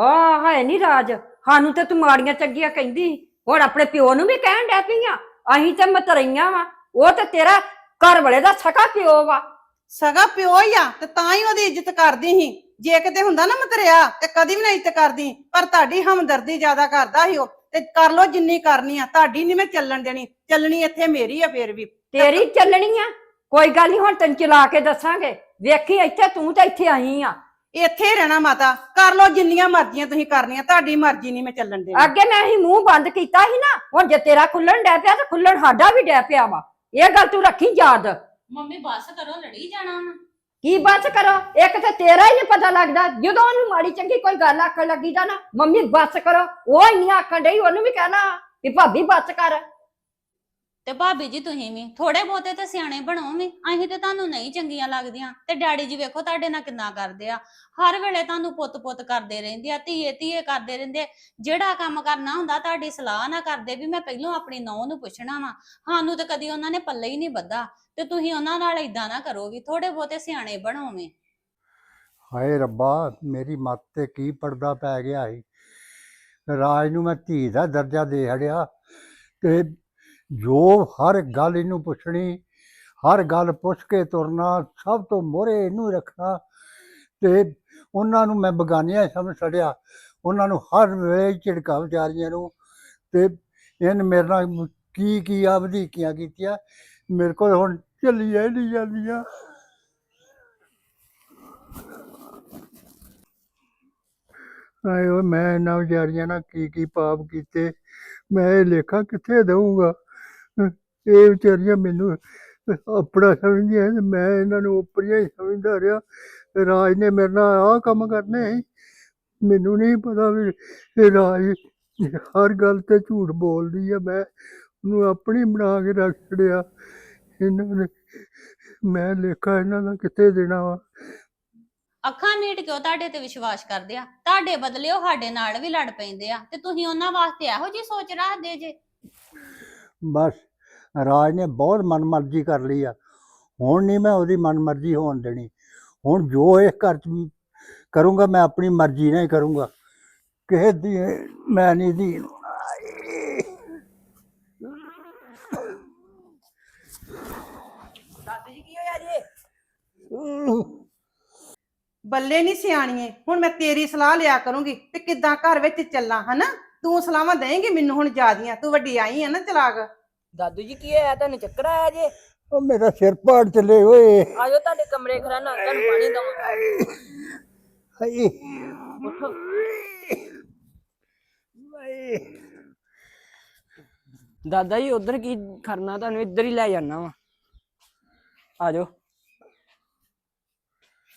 ਹਾਂ ਹੈ ਨਹੀਂ ਰਾਜ ਸਾਨੂੰ ਤੇ ਤੂੰ ਮਾੜੀਆਂ ਚੰਗੀਆਂ ਕਹਿੰਦੀ। ਹੁਣ ਆਪਣੇ ਪਿਓ ਨੂੰ ਵੀ ਕਹਿਣ ਡੈ ਪਈਆਂ ਅਸੀਂ ਤੇ ਮਤਰਈਆਂ ਵਾ। ਉਹ ਤੇ ਤੇਰਾ ਘਰ ਵਾਲੇ ਦਾ ਸਕਾ ਪਿਓ ਵਾ। ਸਗਾ ਪਿਓ ਹੀ ਆ ਤੇ ਤਾਂ ਹੀ ਉਹਦੀ ਇੱਜ਼ਤ ਕਰਦੀ ਸੀ। ਜੇ ਕਿਤੇ ਹੁੰਦਾ ਨਾ ਮਤਰਿਆ ਤੇ ਕਦੀ ਵੀ ਨਾ ਇੱਜ਼ਤ ਕਰਦੀ। ਪਰ ਤੁਹਾਡੀ ਹਮਦਰਦੀ ਜ਼ਿਆਦਾ ਕਰਦਾ ਸੀ ਉਹ ਤੇ ਕਰ ਲੋ ਜਿੰਨੀ ਕਰਨੀ ਆ। ਤੁਹਾਡੀ ਨਹੀਂ ਮੈਂ ਚੱਲਣ ਦੇਣੀ ਚੱਲਣੀ ਇੱਥੇ ਮੇਰੀ ਆ ਫੇਰ ਵੀ। ਤੇਰੀ ਚੱਲਣੀ ਆ? ਕੋਈ ਗੱਲ ਨਹੀਂ ਹੁਣ ਤੈਨੂੰ ਚਲਾ ਕੇ ਦੱਸਾਂਗੇ। ਵੇਖੀ ਇੱਥੇ ਤੂੰ ਤਾਂ ਇੱਥੇ ਆਈ ਆ। ਇੱਥੇ ਰਹਿਣਾ ਮਾਤਾ। ਕਰ ਲੋ ਜਿੰਨੀਆਂ ਮਰਜ਼ੀਆਂ ਤੁਸੀਂ ਕਰਨੀਆਂ ਤੁਹਾਡੀ ਮਰਜ਼ੀ ਨਹੀਂ ਮੈਂ ਚੱਲਣ ਦੇਣੀ। ਅੱਗੇ ਮੈਂ ਹੀ ਮੂੰਹ ਬੰਦ ਕੀਤਾ ਸੀ ਨਾ ਹੁਣ ਜੇ ਤੇਰਾ ਖੁੱਲਣ ਡੈ ਪਿਆ ਤਾਂ ਖੁੱਲਣ ਸਾਡਾ ਵੀ ਡੈ ਪਿਆ ਵਾ। ਇਹ ਗੱਲ ਤੂੰ ਰੱਖੀ ਯਾਦ। ਮੰਮੀ ਬੱਸ ਕਰੋ ਲੜੀ ਜਾਣਾ ਵਾ। ਕੀ ਬਸ ਕਰੋ? ਇੱਕ ਤੇ ਤੇਰਾ ਹੀ ਨਹੀਂ ਪਤਾ ਲੱਗਦਾ। ਜਦੋਂ ਉਹਨੂੰ ਮਾੜੀ ਚੰਗੀ ਕੋਈ ਗੱਲ ਆਖਣ ਲੱਗੀ ਤਾਂ ਨਾ ਮੰਮੀ ਬਸ ਕਰੋ। ਉਹ ਇੰਨੀ ਆਖਣ ਡਈ ਉਹਨੂੰ ਵੀ ਕਹਿਣਾ ਵੀ ਭਾਬੀ ਬਸ ਕਰ। ਤੇ ਭਾਬੀ ਜੀ ਤੁਸੀਂ ਵੀ ਥੋੜੇ ਬਹੁਤੇ ਤੇ ਸਿਆਣੇ ਬਣੋ ਵੀ, ਅਸੀਂ ਤੇ ਤੁਹਾਨੂੰ ਨਹੀਂ ਚੰਗੀਆਂ ਲੱਗਦੀਆਂ, ਤੇ ਡੈਡੀ ਜੀ ਵੇਖੋ ਤੁਹਾਡੇ ਨਾਲ ਕਿੰਨਾ ਕਰਦੇ ਆ। ਹਰ ਵੇਲੇ ਤੁਹਾਨੂੰ ਪੁੱਤ-ਪੁੱਤ ਕਰਦੇ ਰਹਿੰਦੇ ਆ ਧੀਏ ਧੀਏ ਕਰਦੇ ਰਹਿੰਦੇ ਜਿਹੜਾ ਕੰਮ ਕਰਨਾ ਹੁੰਦਾ, ਤੁਹਾਡੀ ਸਲਾਹ ਨਾ ਕਰਦੇ ਵੀ ਮੈਂ ਪਹਿਲਾਂ ਆਪਣੀ ਨੌਂ ਨੂੰ ਪੁੱਛਣਾ ਵਾ। ਸਾਨੂੰ ਤੇ ਕਦੀ ਉਹਨਾਂ ਨੇ ਪੱਲੇ ਹੀ ਨਹੀਂ ਬੱਧਾ ਤੇ ਤੁਸੀਂ ਉਹਨਾਂ ਨਾਲ ਇਦਾਂ ਨਾ ਕਰੋ ਵੀ ਥੋੜੇ ਬਹੁਤੇ ਸਿਆਣੇ ਬਣੋ ਵੀ। ਹਾਏ ਰੱਬਾ, ਮੇਰੀ ਮੱਤ ਤੇ ਕੀ ਪਰਦਾ ਪੈ ਗਿਆ ਸੀ। ਰਾਜ ਨੂੰ ਮੈਂ ਧੀ ਦਾ ਦਰਜਾ ਦੇ ਹੜਿਆ, ਤੇ ਜੋ ਹਰ ਗੱਲ ਇਹਨੂੰ ਪੁੱਛਣੀ, ਹਰ ਗੱਲ ਪੁੱਛ ਕੇ ਤੁਰਨਾ, ਸਭ ਤੋਂ ਮੋਹਰੇ ਇਹਨੂੰ ਰੱਖਣਾ। ਤੇ ਉਹਨਾਂ ਨੂੰ ਮੈਂ ਬਗਾਨਿਆਂ ਸਮਝ ਛੜਿਆ ਉਹਨਾਂ ਨੂੰ ਹਰ ਵੇਲੇ ਝਿੜਕਾ ਵਿਚਾਰੀਆਂ ਨੂੰ ਤੇ ਇਹਨ ਮੇਰੇ ਨਾਲ ਕੀ ਕੀ ਆ ਵਧੀਕੀਆਂ ਕੀਤੀਆਂ, ਮੇਰੇ ਕੋਲ ਹੁਣ ਚੱਲੀਆਂ ਨਹੀਂ ਜਾਂਦੀਆਂ। ਹਾਏ ਮੈਂ ਇਹਨਾਂ ਵਿਚਾਰੀਆਂ ਨਾਲ ਕੀ ਕੀ ਪਾਪ ਕੀਤੇ, ਮੈਂ ਇਹ ਲੇਖਾ ਕਿੱਥੇ ਦਊਂਗਾ? ਇਹ ਵਿਚਾਰੀਆਂ ਮੈਨੂੰ ਆਪਣਾ ਸਮਝਦੀਆਂ ਤੇ ਮੈਂ ਇਹਨਾਂ ਨੂੰ ਉਪਰੀਆਂ ਹੀ ਸਮਝਦਾ ਰਿਹਾ। ਰਾਜ ਨੇ ਮੇਰੇ ਨਾਲ ਆਹ ਕੰਮ ਕਰਨੇ ਮੈਨੂੰ ਨਹੀਂ ਪਤਾ ਵੀ ਇਹ ਰਾਜ ਹਰ ਗੱਲ ਤੇ ਝੂਠ ਬੋਲਦੀ ਆ। ਮੈਂ ਉਹਨੂੰ ਆਪਣੀ ਬਣਾ ਕੇ ਰੱਖ ਛੜਿਆ ਇਹਨਾਂ ਨੇ ਮੈਂ ਲੇਖਾ ਇਹਨਾਂ ਦਾ ਕਿੱਥੇ ਦੇਣਾ ਵਾ? ਅੱਖਾਂ ਮੀਟ ਕੇ ਉਹ ਤੁਹਾਡੇ ਤੇ ਵਿਸ਼ਵਾਸ ਕਰਦੇ ਆ? ਤੁਹਾਡੇ ਬਦਲੇ ਉਹ ਸਾਡੇ ਨਾਲ ਵੀ ਲੜ ਪੈਂਦੇ ਆ। ਤੇ ਤੁਸੀਂ ਉਹਨਾਂ ਵਾਸਤੇ ਇਹੋ ਜੀ ਸੋਚ ਰੱਖਦੇ ਜੇ? ਬਸ ਰਾਜ ਨੇ ਬਹੁਤ ਮਨਮਰਜ਼ੀ ਕਰ ਲਈ ਆ। ਹੁਣ ਨਹੀਂ ਮੈਂ ਉਹਦੀ ਮਨਮਰਜ਼ੀ ਹੋਣ ਦੇਣੀ। ਹੁਣ ਜੋ ਇਹ ਘਰ ਚ ਕਰੂੰਗਾ, ਮੈਂ ਆਪਣੀ ਮਰਜ਼ੀ ਨਾਲ ਹੀ ਕਰੂੰਗਾ। ਕਿਸੇ ਦੀ ਮੈਂ ਨਹੀਂ ਦੀ। ਦਾਦੀ ਜੀ, ਕੀ ਹੋਇਆ ਜੀ? ਬੱਲੇ ਨਹੀਂ ਸਿਆਣੀਏ। ਹੁਣ ਮੈਂ ਤੇਰੀ ਸਲਾਹ ਲਿਆ ਕਰੂੰਗੀ ਤੇ ਕਿੱਦਾਂ ਘਰ ਵਿੱਚ ਚੱਲਾਂ, ਹਨਾ? ਤੂੰ ਸਲਾਹਾਂ ਦੇਂਗੀ ਮੈਨੂੰ ਹੁਣ ਜਾਦੀਆਂ ਤੂੰ ਵੱਡੀ ਆਈ ਆ ਨਾ ਚਲਾਕ। ਦਾਦੂ ਜੀ ਕੀ ਹੋਇਆ? ਤੁਹਾਨੂੰ ਚੱਕਰ ਆਇਆ ਜੇ? ਉਹ ਮੇਰਾ ਸਿਰ ਪਾੜ ਚੱਲੇ ਓਏ। ਆਜੋ ਤੁਹਾਡੇ ਕਮਰੇ ਖਰਾਨਾ ਤੁਹਾਨੂੰ ਪਾਣੀ ਦਵਾਂ ਹਾਏ ਉੱਠੋ ਦਾਦਾ ਜੀ ਉਧਰ ਕੀ ਕਰਨਾ ਤੁਹਾਨੂੰ ਇੱਧਰ ਹੀ ਲੈ ਜਾਣਾ ਵਾ। ਆਜੋ।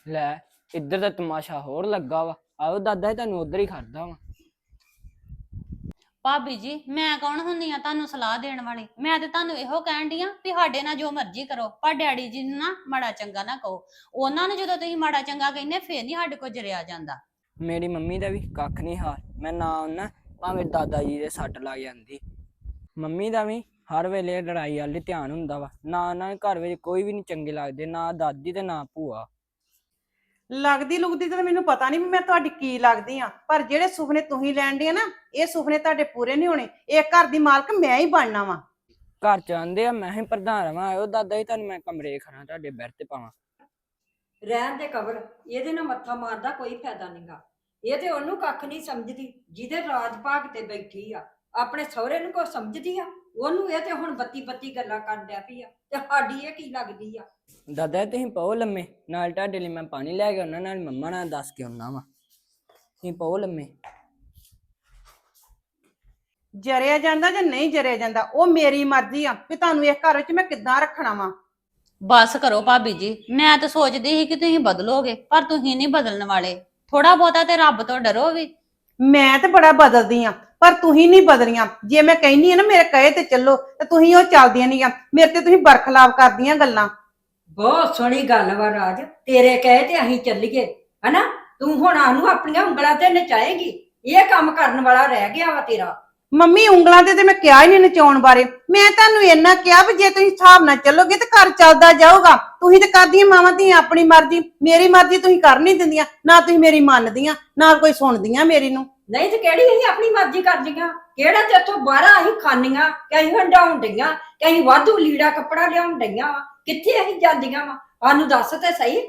ਲੈ ਇੱਧਰ ਤਾਂ ਤਮਾਸ਼ਾ ਹੋਰ ਲੱਗਾ ਵਾ। ਆਓ ਦਾਦਾ ਜੀ ਤੁਹਾਨੂੰ ਉਧਰ ਹੀ ਖੜਦਾ ਵਾ। ਭਾਬੀ ਜੀ, ਮੈਂ ਕੌਣ ਹੁੰਦੀ ਆ ਤੁਹਾਨੂੰ ਸਲਾਹ ਦੇਣ ਵਾਲੀ? ਮੈਂ ਤੇ ਤੁਹਾਨੂੰ ਇਹੋ ਕਹਿਣ ਡਈ ਆ ਵੀ ਸਾਡੇ ਨਾਲ ਜੋ ਮਰਜ਼ੀ ਕਰੋ, ਪਰ ਡੈਡੀ ਜੀ ਨੂੰ ਨਾ ਮਾੜਾ ਚੰਗਾ ਨਾ ਕਹੋ। ਉਹਨਾਂ ਨੂੰ ਜਦੋਂ ਤੁਸੀਂ ਮਾੜਾ ਚੰਗਾ ਕਹਿੰਦੇ, ਫੇਰ ਨਹੀਂ ਸਾਡੇ ਕੋਲ ਜਰਿਆ ਜਾਂਦਾ। ਮੇਰੀ ਮੰਮੀ ਦਾ ਵੀ ਕੱਖ ਨਹੀਂ ਹਾਲ। ਮੈਂ ਨਾ ਉਹਨਾਂ, ਭਾਵੇਂ ਦਾਦਾ ਜੀ ਦੇ ਸੱਟ ਲੱਗ ਜਾਂਦੀ। ਮੰਮੀ ਦਾ ਵੀ ਹਰ ਵੇਲੇ ਲੜਾਈ ਵੱਲ ਧਿਆਨ ਹੁੰਦਾ ਵਾ। ਨਾ ਉਹਨਾਂ ਦੇ ਘਰ ਵਿੱਚ ਕੋਈ ਵੀ ਨਹੀਂ ਚੰਗੇ ਲੱਗਦੇ, ਨਾ ਦਾਦੀ ਤੇ ਨਾ ਭੂਆ। ਲੱਗਦੀ ਲੁਗਦੀ ਤਾਂ ਮੈਨੂੰ ਪਤਾ ਨਹੀਂ ਵੀ ਮੈਂ ਤੁਹਾਡੀ ਕੀ ਲੱਗਦੀ ਆ। ਪਰ ਜਿਹੜੇ ਸੁਪਨੇ ਤੁਸੀਂ ਲੈਣ ਦੇ ਨਾ ਇਹ ਸੁਪਨੇ ਤੁਹਾਡੇ ਪੂਰੇ ਨਹੀਂ ਹੋਣੇ। ਇਹ ਘਰ ਦੀ ਮਾਲਕ ਮੈਂ ਹੀ ਬਣਨਾ ਵਾ। ਘਰ ਚ ਆਂਦੇ ਆ ਮੈਂ ਹੀ ਪ੍ਰਧਾਨ ਰਵਾਂ ਆਇਓ ਦਾਦਾ ਜੀ ਤੁਹਾਨੂੰ ਮੈਂ ਕਮਰੇ ਖੜਾ ਤੁਹਾਡੇ ਬੈਠ ਤੇ ਪਾਵਾਂ। ਰਹਿਣ ਦੇ ਕਬਰ ਇਹਦੇ ਨਾਲ ਮੱਥਾ ਮਾਰਦਾ ਕੋਈ ਫਾਇਦਾ ਨਹੀਂਗਾ ਇਹ ਤੇ ਉਹਨੂੰ ਕੱਖ ਨਹੀਂ ਸਮਝਦੀ ਜਿਹਦੇ ਰਾਜ ਭਾਗ ਤੇ ਬੈਠੀ ਆ। ਆਪਣੇ ਸਹੁਰੇ ਨੂੰ ਕੋ ਸਮਝਦੀ ਆ? ਉਹਨੂੰ ਇਹ ਤੇ ਹੁਣ ਬੱਤੀ ਬੱਤੀ ਗੱਲਾਂ ਕਰਨ ਡਿਆ ਪਈ ਆ ਤੇ ਸਾਡੀ ਇਹ ਕੀ ਲੱਗਦੀ ਆ? ਦਾਦਾ ਜੀ ਤੁਸੀਂ ਪਾਓ ਲੰਮੇ। ਨਾਲ ਤੁਹਾਡੇ ਲਈ ਮੈਂ ਪਾਣੀ ਲੈ ਕੇ ਆਉਣਾ ਨਾਲ ਮੰਮਾ ਨਾਲ ਦੱਸ ਕੇ ਆਉਣਾ ਵਾ। ਤੁਸੀਂ ਪਾਓ ਲੰਮੇ। ਜਰਿਆ ਜਾਂਦਾ ਜਾਂ ਨਹੀਂ ਜਰਿਆ ਜਾਂਦਾ ਉਹ ਮੇਰੀ ਮਰਜ਼ੀ ਆ ਕਿ ਤੁਹਾਨੂੰ ਇਸ ਘਰ ਵਿੱਚ ਮੈਂ ਕਿੱਦਾਂ ਰੱਖਣਾ ਵਾ। ਬਸ ਕਰੋ ਭਾਬੀ ਜੀ ਮੈਂ ਤਾਂ ਸੋਚਦੀ ਸੀ ਕਿ ਤੁਸੀਂ ਬਦਲੋਗੇ ਪਰ ਤੁਸੀਂ ਨਹੀਂ ਬਦਲਣ ਵਾਲੇ। ਥੋੜਾ ਬਹੁਤਾ ਤੇ ਰੱਬ ਤੋਂ ਡਰੋ ਵੀ। ਮੈਂ ਤੇ ਬੜਾ ਬਦਲਦੀ ਆ ਪਰ ਤੁਸੀਂ ਨਹੀਂ ਬਦਲੀਆਂ। ਜੇ ਮੈਂ ਕਹਿੰਨੀ ਆ ਨਾ ਮੇਰੇ ਕਹੇ ਤੇ ਚੱਲੋ ਤੇ ਤੁਸੀਂ ਉਹ ਚੱਲਦੀਆਂ ਨਹੀਂ ਆ ਮੇਰੇ ਤੇ ਤੁਸੀਂ ਬਰਖਲਾਫ ਕਰਦੀਆਂ ਗੱਲਾਂ। ਬਹੁਤ ਸੋਹਣੀ ਗੱਲ ਵਾ ਰਾਜ। ਤੇਰੇ ਕਹੇ ਤੇ ਅਸੀਂ ਚੱਲੀਏ ਹਨਾ? ਤੂੰ ਹੁਣ ਸਾਨੂੰ ਆਪਣੀਆਂ ਉਂਗਲਾਂ ਤੇ ਨਚਾਏਗੀ। ਇਹ ਕੰਮ ਕਰਨ ਵਾਲਾ ਰਹਿ ਗਿਆ ਵਾ ਤੇਰਾ। ਮੰਮੀ ਉਂਗਲਾਂ ਤੇ ਤੇ ਮੈਂ ਕਿਹਾ ਹੀ ਨਹੀਂ ਨਚਾਉਣ ਬਾਰੇ। ਮੈਂ ਤੁਹਾਨੂੰ ਇੰਨਾ ਕਿਹਾ ਵੀ ਜੇ ਤੁਸੀਂ ਹਿਸਾਬ ਨਾਲ ਚੱਲੋਗੇ ਤੇ ਘਰ ਚੱਲਦਾ ਜਾਊਗਾ। ਤੁਸੀਂ ਤੇ ਕਰਦੀਆਂ ਮਾਵਾਂ ਧੀ ਆਪਣੀ ਮਰਜ਼ੀ। ਮੇਰੀ ਮਰਜ਼ੀ ਤੁਸੀਂ ਕਰ ਨਹੀਂ ਦਿੰਦੀਆਂ। ਨਾ ਤੁਸੀਂ ਮੇਰੀ ਮੰਨਦੀਆਂ ਨਾ ਕੋਈ ਸੁਣਦੀਆਂ ਮੇਰੀ ਨੂੰ। ਨਹੀਂ ਤੇ ਕਿਹੜੀ ਅਸੀਂ ਆਪਣੀ ਮਰਜ਼ੀ ਕਰਦੀਆਂ ਕਿਹੜਾ ਤੇ ਇੱਥੋਂ ਬਾਹਰ ਅਸੀਂ ਖਾਣੀਆਂ ਕਿ ਅਸੀਂ ਹੰਡਾਉਣ ਡਈਆਂ ਕਿ ਅਸੀਂ ਵਾਧੂ ਲੀੜਾ ਕੱਪੜਾ ਲਿਆਉਣ ਡਈਆਂ ਵਾ? ਕਿੱਥੇ ਅਸੀਂ ਜਾਂਦੀਆਂ ਵਾ? ਸਾਨੂੰ ਦੱਸ ਤੇ ਸਹੀ।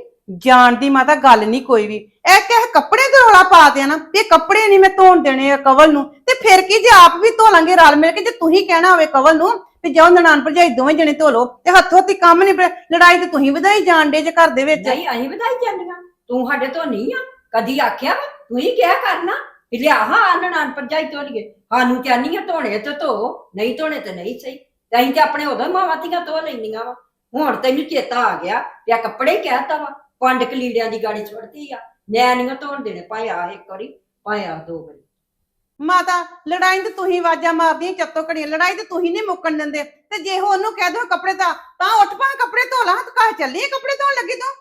ਜਾਣ ਦੀ ਮਾਤਾ ਗੱਲ ਨਹੀਂ ਕੋਈ ਵੀ। ਇਹ ਕਹੇ ਕੱਪੜੇ ਤੇ ਰੌਲਾ ਪਾ ਦਿਆ ਨਾ ਇਹ ਕੱਪੜੇ ਨਹੀਂ ਮੈਂ ਧੋਣ ਦੇਣੇ ਆ ਕਵਲ ਨੂੰ ਤੇ ਫਿਰ ਕੀ ਜੇ ਆਪ ਵੀ ਧੋ ਲਾਂਗੇ ਰਲ ਮਿਲ ਕੇ ਜੇ ਤੁਸੀਂ ਕਹਿਣਾ ਹੋਵੇ ਕਵਲ ਨੂੰ ਵੀ ਜਾਓ ਨਨਾਣ ਭਰਜਾਈ ਦੋਵੇਂ ਜਣੇ ਧੋ ਲਓ ਤੇ ਹੱਥੋਂ ਹੱਥੀ ਕੰਮ ਨਹੀਂ ਲੜਾਈ ਤੇ ਤੁਸੀਂ ਵਧਾਈ ਜਾਣ ਦੇ ਜੇ ਘਰ ਦੇ ਵਿੱਚ। ਨਹੀਂ ਅਸੀਂ ਵਧਾਈ ਜਾਂਦੀਆਂ। ਤੂੰ ਸਾਡੇ ਤੋਂ ਨਹੀਂ ਆ। ਕਦੀ ਆਖਿਆ ਵਾ ਤੂੰ ਹੀ ਕਿਹਾ ਕਰਨਾ? ਲਿਆ ਹਾਂ ਨਨਾਣ ਭਰਜਾਈ ਧੋ ਲਈਏ ਸਾਨੂੰ ਕਹਿੰਦੀ ਆ ਧੋਣੇ ਤੇ ਧੋ ਨਹੀਂ ਧੋਣੇ ਤੇ ਨਹੀਂ ਸਹੀ ਤੇ ਅਸੀਂ ਤੇ ਆਪਣੇ ਉਦੋਂ ਮਾਵਾਂ ਧੀਆਂ ਧੋ ਲੈਂਦੀਆਂ ਵਾ ਹੁਣ ਤੈਨੂੰ ਚੇਤਾ ਆ ਗਿਆ ਵੀ ਆ ਕੱਪੜੇ ਕਹਿਤਾ ਵਾ ਪੰਡ ਕਲੀੜਿਆਂ ਦੀ ਗਾੜੀ ਛੁੱਟਦੀ ਆ ਮੈਂ ਨਹੀਂ ਧੋਣ ਦੇਣੇ ਭਾਵੇਂ ਆ ਇੱਕ ਵਾਰੀ ਭਾਵੇਂ ਆ ਦੋ ਵਾਰੀ ਮਾਤਾ ਲੜਾਈ ਤੇ ਤੁਸੀਂ ਆਵਾਜ਼ਾਂ ਮਾਰਦੀਆਂ ਚੱਤੋ ਘੜੀਆਂ ਲੜਾਈ ਤੇ ਤੁਸੀਂ ਨਹੀਂ ਮੁੱਕਣ ਦਿੰਦੇ ਤੇ ਜੇ ਉਹ ਉਹਨੂੰ ਕਹਿ ਦੋ ਕੱਪੜੇ ਤਾਂ ਤਾਂ ਉੱਠ ਪਾ ਕੱਪੜੇ ਧੋ ਲਾ ਤੂੰ ਕਹ ਚੱਲੀ ਕੱਪੜੇ ਧੋਣ ਲੱਗੀ ਤੂੰ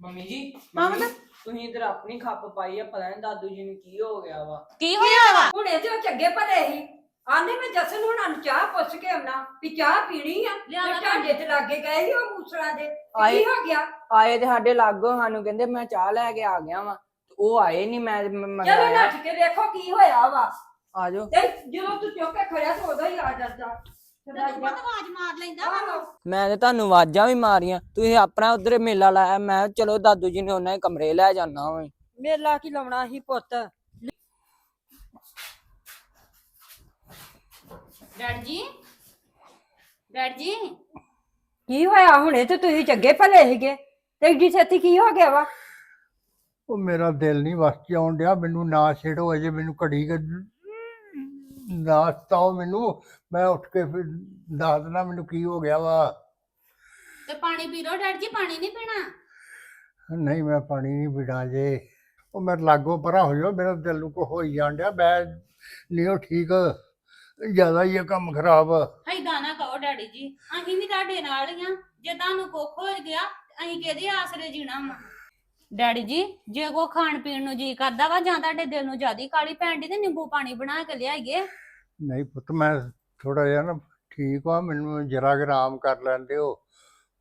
ਮੰਮੀ ਜੀ ਮੰਮੀ? ਤੁਸੀਂ ਇਧਰ ਆਪਣੀ ਖੱਪ ਪਾਈ ਆ ਪਤਾ ਨਹੀਂ ਦਾਦੂ ਜੀ ਨੂੰ ਕੀ ਹੋ ਗਿਆ ਵਾ। ਕੀ ਹੋਇਆ ਵਾ? ਹੁਣ ਇਹਦੇ ਉਹ ਚੰਗੇ ਭਲੇ ਸੀ। ਆਂਦੇ ਮੈਂ ਜਸਨ ਹੁਣਾਂ ਨੂੰ ਚਾਹ ਪੁੱਛ ਕੇ ਆਉਣਾ ਵੀ ਚਾਹ ਪੀਣੀ ਆ। ਤੇ ਢਾਂਡੇ ਤੇ ਲਾਗੇ ਗਏ ਸੀ ਉਹ ਮੂਸਲਾਂ ਦੇ। ਤੇ ਆਏ। ਕੀ ਹੋ ਗਿਆ? ਆਏ ਤੇ ਸਾਡੇ ਲਾਗੋ ਸਾਨੂੰ ਕਹਿੰਦੇ ਮੈਂ ਚਾਹ ਲੈ ਕੇ ਆ ਗਿਆ ਵਾਂ। ਉਹ ਆਏ ਨਹੀਂ ਮੈਂ ਮੈਂ ਚਲੋ ਮੰਗਾਇਆ ਨੱਠ ਕੇ ਵੇਖੋ ਕੀ ਹੋਇਆ ਵਾ। ਆ ਜਾਓ। ਤੇ ਜਦੋਂ ਤੂੰ ਚੁੱਕ ਕੇ ਖੜਿਆ ਤਾਂ ਉਦੋਂ ਹੀ ਆ ਜਾਂਦਾ। ਆਵਾਜ਼ ਮਾਰ ਲੈਂਦਾ ਵਾ। ਮੈਂ ਤੇ ਤੁਹਾਨੂੰ ਆਵਾਜ਼ਾਂ ਵੀ ਮਾਰੀਆਂ। ਤੁਸੀਂ ਆਪਣਾ ਉਧਰ ਮੇਲਾ ਲਾਇਆ। ਮੈਂ ਕਿਹਾ ਚਲੋ ਦਾਦੂ ਜੀ ਨੇ ਉਹਨਾਂ ਦੇ ਕਮਰੇ ਲੈ ਜਾਣਾ ਵਾ। ਮੇਲਾ ਕੀ ਲਾਉਣਾ ਸੀ ਪੁੱਤ? ਡੈਡ ਜੀ? ਡੈਡ ਜੀ? ਕੀ ਹੋਇਆ? ਹੁਣੇ ਤੇ ਤੁਸੀਂ ਚੰਗੇ ਭਲੇ ਸੀਗੇ। ਤੇ ਏਡੀ ਛੇਤੀ ਕੀ ਹੋ ਗਿਆ ਵਾ? ਉਹ ਮੇਰਾ ਦਿਲ ਨਹੀਂ ਵਸ ਚ ਆਉਣ ਡਿਆ। ਮੈਨੂੰ ਨਾ ਛੇੜੋ ਅਜੇ ਮੈਨੂੰ ਘੜੀ ਕੁ ਨਾ ਸਤਾਓ ਮੈਨੂੰ ਮੈਂ ਉੱਠ ਕੇ ਫਿਰ ਦੱਸ ਦੇਣਾ ਮੈਨੂੰ ਕੀ ਹੋ ਗਿਆ ਵਾ। ਤੇ ਪਾਣੀ ਪੀ ਲਓ ਡੈਡ ਜੀ ਪਾਣੀ ਨਹੀਂ ਪੀਣਾ? ਨਹੀਂ ਮੈਂ ਪਾਣੀ ਨਹੀਂ ਪੀਣਾ ਜੇ। ਉਹ ਮੇਰੇ ਲਾਗੋ ਪਰਾਂ ਹੋ ਜਾਓ ਮੇਰਾ ਦਿਲ ਨੂੰ ਕੋ ਹੋਈ ਜਾਣ ਡਿਆ ਮੈਂ ਨਹੀਂ ਉਹ ਠੀਕ। ਜ਼ਿਆਦਾ ਹੀ ਇਹ ਕੰਮ ਖਰਾਬ। ਐਦਾਂ ਨਾ ਕਹੋ ਡੈਡੀ ਜੀ ਅਸੀਂ ਵੀ ਤੁਹਾਡੇ ਨਾਲ ਹੀ ਆ। ਜੇ ਤੁਹਾਨੂੰ ਕੁੱਖ ਹੋ ਗਿਆ ਅਸੀਂ ਕਿਹਦੇ ਆਸਰੇ ਜੀਣਾ ਵਾ? ਡੈਡੀ ਜੀ ਜੇ ਕੋ ਖਾਣ ਪੀਣ ਨੂੰ ਜੀ ਕਰਦਾ ਵਾ ਜਾਂ ਤੁਹਾਡੇ ਦਿਲ ਨੂੰ ਜਿਆਦੀ ਕਾਲੀ ਪੈਣ ਦੀ ਤੇ ਨਿੰਬੂ ਪਾਣੀ ਬਣਾ ਕੇ ਲਿਆਈਏ। ਨਹੀਂ ਪੁੱਤ ਮੈਂ ਥੋੜਾ ਜਿਹਾ ਨਾ ਠੀਕ ਆ ਮੈਨੂੰ ਜਰਾ ਕੁ ਆਰਾਮ ਕਰ ਲੈਂਦੇ ਹੋ।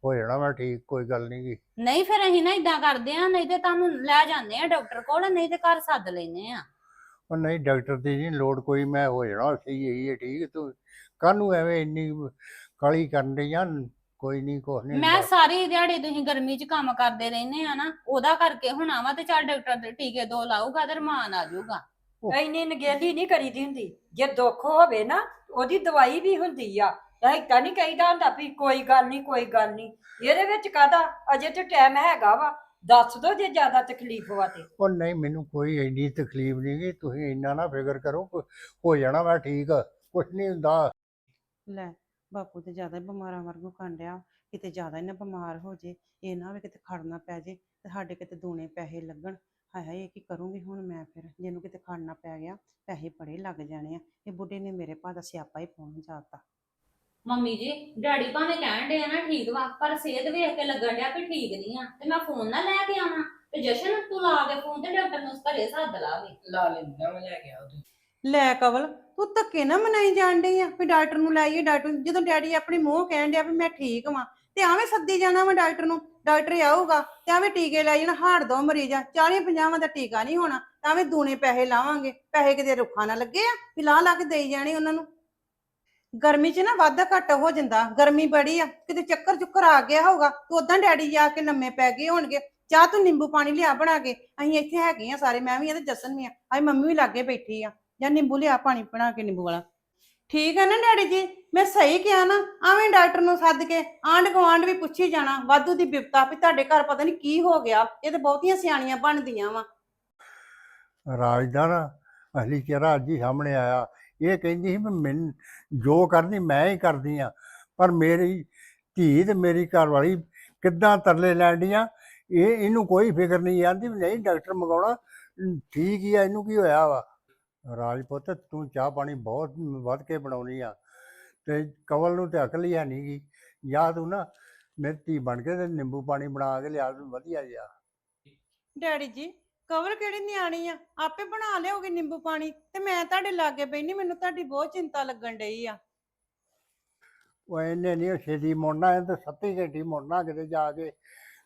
ਹੋ ਜਾਣਾ ਮੈਂ ਠੀਕ ਕੋਈ ਗੱਲ ਨਹੀਂ ਗੀ ਨਹੀਂ ਫਿਰ ਅਸੀਂ ਨਾ ਇਦਾਂ ਕਰਦੇ ਆ ਨਹੀਂ ਤੇ ਤੁਹਾਨੂੰ ਲੈ ਜਾਂਦੇ ਆ ਡਾਕਟਰ ਕੋਲ ਨਹੀਂ ਤੇ ਘਰ ਸੱਦ ਲੈਨੇ ਆ ਉਹ ਨਹੀਂ ਡਾਕਟਰ ਦੀ ਨਹੀਂ ਲੋੜ ਕੋਈ ਮੈਂ ਹੋ ਜਾਣਾ ਸਹੀ ਹੈ ਠੀਕ ਤੂੰ ਕਾਹਨੂੰ ਐਵੇਂ ਇੰਨੀ ਕਾਲੀ ਕਰਨ ਡਈ ਆ ਕੋਈ ਨਹੀਂ ਕੁਛ ਨਹੀਂ ਮੈਂ ਸਾਰੀ ਦਿਹਾੜੀ ਤੁਸੀਂ ਗਰਮੀ 'ਚ ਕੰਮ ਕਰਦੇ ਰਹਿੰਦੇ ਆ ਨਾ ਉਹਦਾ ਕਰਕੇ ਹੁਣ ਆਵਾ ਤੇ ਚੱਲ ਡਾਕਟਰ ਦੇ ਟੀਕੇ ਦੋ ਲਾਊਗਾ ਤੇ ਰਮਾਨ ਆ ਜਾਊਗਾ। ਇੰਨੀ ਨਗੇਲੀ ਨਹੀਂ ਕਰੀਦੀ ਹੁੰਦੀ। ਜੇ ਦੁੱਖ ਹੋਵੇ ਨਾ ਉਹਦੀ ਦਵਾਈ ਵੀ ਹੁੰਦੀ ਆ। ਇਹ ਤਾਂ ਨਹੀਂ ਕਹੀਦਾ ਹੁੰਦਾ ਵੀ ਕੋਈ ਗੱਲ ਨਹੀਂ ਕੋਈ ਗੱਲ ਨਹੀਂ ਇਹਦੇ ਵਿੱਚ ਕਾਦਾ ਅਜੇ ਤੇ ਟਾਈਮ ਹੈਗਾ ਵਾ। ਦੱਸ ਦੋ ਜੇ ਜ਼ਿਆਦਾ ਤਕਲੀਫ ਵਾ ਤੇ। ਉਹ ਨਹੀਂ ਮੈਨੂੰ ਕੋਈ ਇੰਨੀ ਤਕਲੀਫ ਨਹੀਂ ਗੀ। ਤੁਸੀਂ ਇੰਨਾ ਨਾ ਫਿਕਰ ਕਰੋ ਕੋ- ਹੋ ਜਾਣਾ ਮੈਂ ਠੀਕ। ਕੁਛ ਨਹੀਂ ਹੁੰਦਾ। ਲੈ ਬਾਪੂ ਤੇ ਜ਼ਿਆਦਾ ਹੀ ਬਿਮਾਰਾਂ ਵਰਗੂ ਕੰਡਿਆ ਕਿਤੇ ਜ਼ਿਆਦਾ ਹੀ ਨਾ ਬਿਮਾਰ ਹੋ ਜੇ ਇਹ ਨਾ ਹੋਵੇ ਕਿਤੇ ਖੜਨਾ ਪੈ ਜੇ ਤੇ ਸਾਡੇ ਕਿਤੇ ਦੂਣੇ ਪੈਸੇ ਲੱਗਣ। ਹਾਏ ਹਾਏ ਇਹ ਕੀ ਕਰੂੰਗੀ ਹੁਣ ਮੈਂ ਫਿਰ? ਜਿਹਨੂੰ ਕਿਤੇ ਖੜਨਾ ਪੈ ਗਿਆ ਪੈਸੇ ਬੜੇ ਲੱਗ ਜਾਣੇ ਆ। ਇਹ ਬੁੱਢੇ ਨੇ ਮੇਰੇ ਭਾ ਦਾ ਸਿਆਪਾ ਹੀ ਪਾਉਣ ਜਾਤਾ ਮੰਮੀ ਜੀ ਡੈਡੀ ਭਾਵੇਂ ਕਹਿਣ ਦੇ ਆ ਨਾ ਠੀਕ ਵਾ ਪਰ ਸਿਹਤ ਵੇਖ ਕੇ ਲੱਗਣ ਡਿਆ ਵੀ ਠੀਕ ਨਹੀਂ ਆ। ਤੇ ਮੈਂ ਫੋਨ ਨਾ ਲੈ ਕੇ ਆਵਾਂ। ਤੇ ਜਸ਼ਨ ਤੂੰ ਲਾ ਕੇ ਫੋਨ ਤੇ ਡਾਕਟਰ ਨੂੰ ਘਰੇ ਸੱਦ ਲਾਵੇ ਲਾ ਲੈਂਦਾ ਮੈਂ ਲੈ ਗਿਆ ਉਹਦੇ ਲੈ ਕਵਲ, ਤੂੰ ਧੱਕੇ ਨਾ ਮਨਾਈ ਜਾਣ ਡਈ ਆ, ਵੀ ਡਾਕਟਰ ਨੂੰ ਲਾਈਏ, ਡਾਕਟਰ ਨੂੰ- ਜਦੋਂ ਡੈਡੀ ਆਪਣੇ ਮੂੰਹ ਕਹਿਣ ਡਿਆ ਵੀ ਮੈਂ ਠੀਕ ਵਾਂ, ਤੇ ਐਵੇਂ ਸੱਦੀ ਜਾਣਾ ਵਾ ਡਾਕਟਰ ਨੂੰ, ਡਾਕਟਰ ਆਊਗਾ ਤੇ ਐਵੇਂ ਟੀਕੇ ਲੈ ਜਾਣਾ ਹਾਰ ਦੋ ਮਰੀਜ਼ਾਂ 40 50 ਦਾ ਟੀਕਾ ਨਹੀਂ ਹੋਣਾ, ਤਾਂ ਐਵੇਂ ਦੂਣੇ ਪੈਸੇ ਲਾਵਾਂਗੇ, ਪੈਸੇ ਕਿਤੇ ਰੁੱਖਾਂ ਨਾ ਲੱਗੇ ਆ, ਵੀ ਲਾ ਲਾ ਕੇ ਦੇਈ ਜਾਣੇ ਉਹਨਾਂ ਨੂੰ। ਗਰਮੀ 'ਚ ਨਾ ਵਾਧਾ ਘੱਟ ਹੋ ਜਾਂਦਾ, ਗਰਮੀ ਬੜੀ ਆ, ਕਿਤੇ ਚੱਕਰ ਚੁੱਕਰ ਆ ਗਿਆ ਹੋਊਗਾ, ਤੂੰ ਉਦਾਂ ਡੈਡੀ ਜਾ ਕੇ ਲੰਮੇ ਪੈ ਗਏ ਹੋਣਗੇ, ਚਾਹ ਤੂੰ ਨਿੰਬੂ ਪਾਣੀ ਲਿਆ ਬਣਾ ਕੇ, ਅਸੀਂ ਇੱਥੇ ਹੈਗੇ ਆ ਸਾਰੇ, ਮੈਂ ਵੀ ਆ ਤੇ ਜਸਨ ਵੀ ਆ ਆਈ ਮੰਮੀ ਵੀ ਲਾਗੇ ਬੈਠੀ ਆ। ਜਾਂ ਨਿੰਬੂ ਲਿਆ, ਪਾਣੀ ਬਣਾ ਕੇ ਨਿੰਬੂ ਵਾਲਾ। ਠੀਕ ਹੈ ਨਾ ਡੈਡੀ ਜੀ? ਮੈਂ ਸਹੀ ਕਿਹਾ ਨਾ, ਆਵੇਂ ਡਾਕਟਰ ਨੂੰ ਸੱਦ ਕੇ ਆਂਢ ਗੁਆਂਢ ਵੀ ਪੁੱਛੀ ਜਾਣਾ, ਵਾਧੂ ਦੀ ਬਿਪਤਾ ਵੀ ਤੁਹਾਡੇ ਘਰ ਪਤਾ ਨਹੀਂ ਕੀ ਹੋ ਗਿਆ, ਇਹ ਤੇ ਬਹੁਤੀਆਂ ਸਿਆਣੀਆਂ ਬਣਦੀਆਂ ਵਾ। ਰਾਜ ਦਾ ਨਾ ਅਸਲੀ ਚਿਹਰਾ ਅੱਜ ਹੀ ਸਾਹਮਣੇ ਆਇਆ। ਇਹ ਕਹਿੰਦੀ ਸੀ ਵੀ ਮੈਂ ਜੋ ਕਰਨੀ ਮੈਂ ਹੀ ਕਰਦੀ ਆ, ਪਰ ਮੇਰੀ ਧੀ ਤੇ ਮੇਰੀ ਘਰਵਾਲੀ ਕਿੱਦਾਂ ਤਰਲੇ ਲੈਂਦੀਆਂ ਇਹ ਇਹਨੂੰ ਕੋਈ ਫਿਕਰ ਨਹੀਂ ਆਂਦੀ ਵੀ ਨਹੀਂ ਡਾਕਟਰ ਮੰਗਾਉਣਾ ਠੀਕ ਹੀ ਆ, ਇਹਨੂੰ ਕੀ ਹੋਇਆ ਵਾ? ਰਾਜਪੁੱਤ ਤੂੰ ਚਾਹ ਪਾਣੀ ਬਹੁਤ ਵੱਧ ਕੇ ਬਣਾਉਣੀ ਆ। ਤੇ ਕਵਲ ਨੂੰ ਤੇ ਅਕਲ ਹੀ ਹੈ ਨਹੀਂ ਗੀ। ਜਾਂ ਤੂੰ ਨਾ ਮੇਰੀ ਧੀ ਬਣ ਕੇ ਤੇ ਨਿੰਬੂ ਪਾਣੀ ਬਣਾ ਕੇ ਲਿਆ ਤੂੰ ਵਧੀਆ ਜਿਹਾ। ਡੈਡੀ ਜੀ ਕਵਰ ਕਿਹੜੀ ਨਿਆਣੀ ਆ? ਆਪੇ ਬਣਾ ਲਿਓਗੇ ਨਿੰਬੂ ਪਾਣੀ। ਤੇ ਮੈਂ ਤੁਹਾਡੇ ਲਾਗੇ ਬੈਣੀ ਮੈਨੂੰ ਤੁਹਾਡੀ ਬਹੁਤ ਚਿੰਤਾ ਲੱਗਣ ਡਈ ਆ। ਉਹ ਇਹਨੇ ਨਹੀਂ ਛੇਤੀ ਮੁੜਨਾ ਇਹ ਤਾਂ ਸੱਤੀ ਘੰਟੀ ਮੁੜਨਾ ਕਿਤੇ ਜਾ ਕੇ।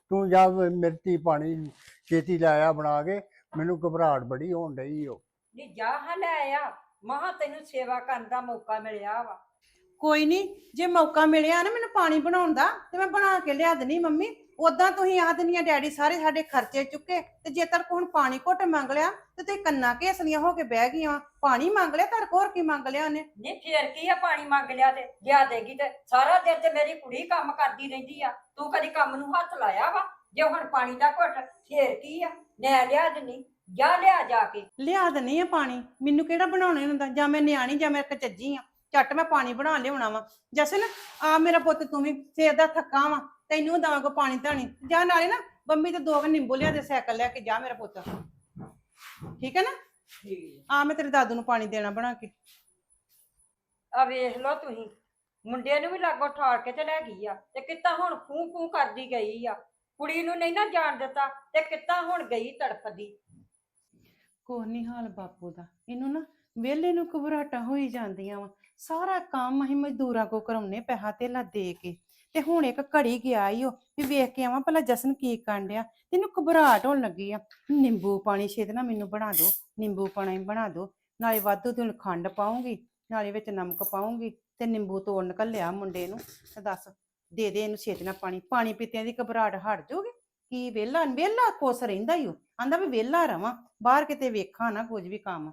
ਤੂੰ ਜਾ ਮਿਰਤੀ ਪਾਣੀ ਛੇਤੀ ਲਾਇਆ ਬਣਾ ਕੇ। ਮੈਨੂੰ ਘਬਰਾਹਟ ਬੜੀ ਹੋਣ ਡਈ ਓ। ਨੀ ਜਾ ਹਾਂ ਲੈ ਆ। ਮਹਾ ਤੈਨੂੰ ਸੇਵਾ ਕਰਨ ਦਾ ਮੌਕਾ ਮਿਲਿਆ ਵਾ। ਕੋਈ ਨਹੀਂ ਜੇ ਮੌਕਾ ਮਿਲਿਆ ਨਾ ਮੈਨੂੰ ਪਾਣੀ ਬਣਾਉਣ ਦਾ ਤੇ ਮੈਂ ਬਣਾ ਕੇ ਲਿਆ ਦੇਣੀ ਮੰਮੀ। ਉਦਾਂ ਤੁਸੀਂ ਆਹ ਦਿਨੀਆਂ ਡੈਡੀ ਸਾਰੇ ਸਾਡੇ ਖਰਚੇ ਚੁੱਕੇ ਤੇ ਜੇ ਤਰ ਹੁਣ ਪਾਣੀ ਘੁੱਟ ਮੰਗ ਲਿਆ ਤੇ ਤੇ ਕੰਨਾਂ ਘੇਸਲੀਆਂ ਹੋ ਕੇ ਬਹਿ ਗਈਆਂ। ਪਾਣੀ ਮੰਗ ਲਿਆ ਤਰ ਹੋਰ ਕੀ ਮੰਗ ਲਿਆ ਉਹਨੇ? ਨੀ ਫੇਰ ਕੀ ਆ ਪਾਣੀ ਮੰਗ ਲਿਆ ਤੇ ਲਿਆ ਦੇਗੀ ਤੇ। ਸਾਰਾ ਦਿਨ ਤੇ ਮੇਰੀ ਕੁੜੀ ਕੰਮ ਕਰਦੀ ਰਹਿੰਦੀ ਆ। ਤੂੰ ਕਦੀ ਕੰਮ ਨੂੰ ਹੱਥ ਲਾਇਆ ਵਾ? ਜੇ ਹੁਣ ਪਾਣੀ ਦਾ ਘੁੱਟ ਫੇਰ ਕੀ ਆ? ਮੈਂ ਲਿਆ ਦਿੰਨੀ ਜਾ ਲਿਆ ਜਾ ਕੇ। ਲਿਆ ਦੇਣੀ ਆ ਪਾਣੀ। ਮੈਨੂੰ ਕਿਹੜਾ ਬਣਾਉਣਾ ਹੁੰਦਾ? ਜਾਂ ਮੈਂ ਨਿਆਣੀ ਜਾਂ ਮੈਂ ਕਚੱਜੀ ਆ। ਝੱਟ ਮੈਂ ਪਾਣੀ ਬਣਾ ਲਿਆਉਣਾ ਵਾ। ਜਸਨ ਆ ਮੇਰਾ ਪੁੱਤ ਤੂੰ ਵੀ ਸਵੇਰ ਦਾ ਥੱਕਾ ਵਾ। ਤੈਨੂੰ ਦਵਾਂ ਕੋ ਪਾਣੀ ਧਾਣੀ। ਜਾ ਨਾਲੇ ਨਾ ਬੰਬੀ ਤੇ ਦੋ ਕੁ ਨਿੰਬੂ ਲਿਆ ਦੇ ਸਾਈਕਲ ਲੈ ਕੇ ਜਾ ਮੇਰਾ ਪੁੱਤ। ਠੀਕ ਹੈ ਨਾ? ਆ ਮੈਂ ਤੇਰੇ ਦਾਦੂ ਨੂੰ ਪਾਣੀ ਦੇਣਾ ਬਣਾ ਕੇ। ਆ ਵੇਖ ਲਓ ਤੁਸੀਂ। ਮੁੰਡੇ ਨੂੰ ਵੀ ਲਾਗੋ ਠਾਲ ਕੇ ਤੇ ਲੈ ਗਈ ਆ। ਤੇ ਕਿੱਦਾਂ ਹੁਣ ਫੂ ਫੂ ਕਰਦੀ ਗਈ ਆ। ਕੁੜੀ ਨੂੰ ਨਹੀਂ ਨਾ ਜਾਣ ਦਿੱਤਾ ਤੇ ਕਿੱਦਾਂ ਹੁਣ ਗਈ ਤੜਫਦੀ। ਕੋਈ ਨੀ ਹਾਲ ਬਾਪੂ ਦਾ। ਇਹਨੂੰ ਨਾ ਵਿਹਲੇ ਨੂੰ ਘਬਰਾਟਾਂ ਹੋਈ ਜਾਂਦੀਆਂ ਵਾ। ਸਾਰਾ ਕੰਮ ਅਸੀਂ ਮਜ਼ਦੂਰਾਂ ਕੋ ਕਰਾਉਨੇ ਪੈਸਾ ਧੇਲਾ ਦੇ ਕੇ। ਤੇ ਹੁਣ ਇੱਕ ਘੜੀ ਗਿਆ ਈ ਉਹ, ਵੀ ਵੇਖ ਕੇ ਆਵਾਂ ਭਲਾ ਜਸਨ ਕੀ ਕਰਨ ਡਿਆ। ਤੈਨੂੰ ਘਬਰਾਹਟ ਹੋਣ ਲੱਗੀ ਆ। ਨਿੰਬੂ ਪਾਣੀ ਛੇਦ ਨਾ ਮੈਨੂੰ ਬਣਾ ਦਿਓ। ਨਿੰਬੂ ਪਾਣੀ ਬਣਾ ਦਿਓ। ਨਾਲੇ ਵਾਧੂ ਤੇ ਹੁਣ ਖੰਡ ਪਾਉਂਗੀ, ਨਾਲੇ ਵਿੱਚ ਨਮਕ ਪਾਉਂਗੀ ਤੇ ਨਿੰਬੂ ਤੋੜ ਘੱਲਿਆ ਮੁੰਡੇ ਨੂੰ। ਤੇ ਦੱਸ, ਦੇ ਦੇ ਇਹਨੂੰ ਛੇਤੀ ਨਾਲ ਪਾਣੀ। ਪਾਣੀ ਪੀਤਿਆਂ ਦੀ ਘਬਰਾਹਟ ਹਟ ਜਾਊਗੀ? ਕੀ ਵਿਹਲਾ ਵਿਹਲਾ ਖੁਸ਼ ਰਹਿੰਦਾ ਉਹ ਆਂਦਾ ਵੀ ਵਿਹਲਾ ਰਵਾਂ ਬਾਹਰ ਕਿਤੇ ਵੇਖਾਂ ਨਾ ਕੁਝ ਵੀ ਕੰਮ।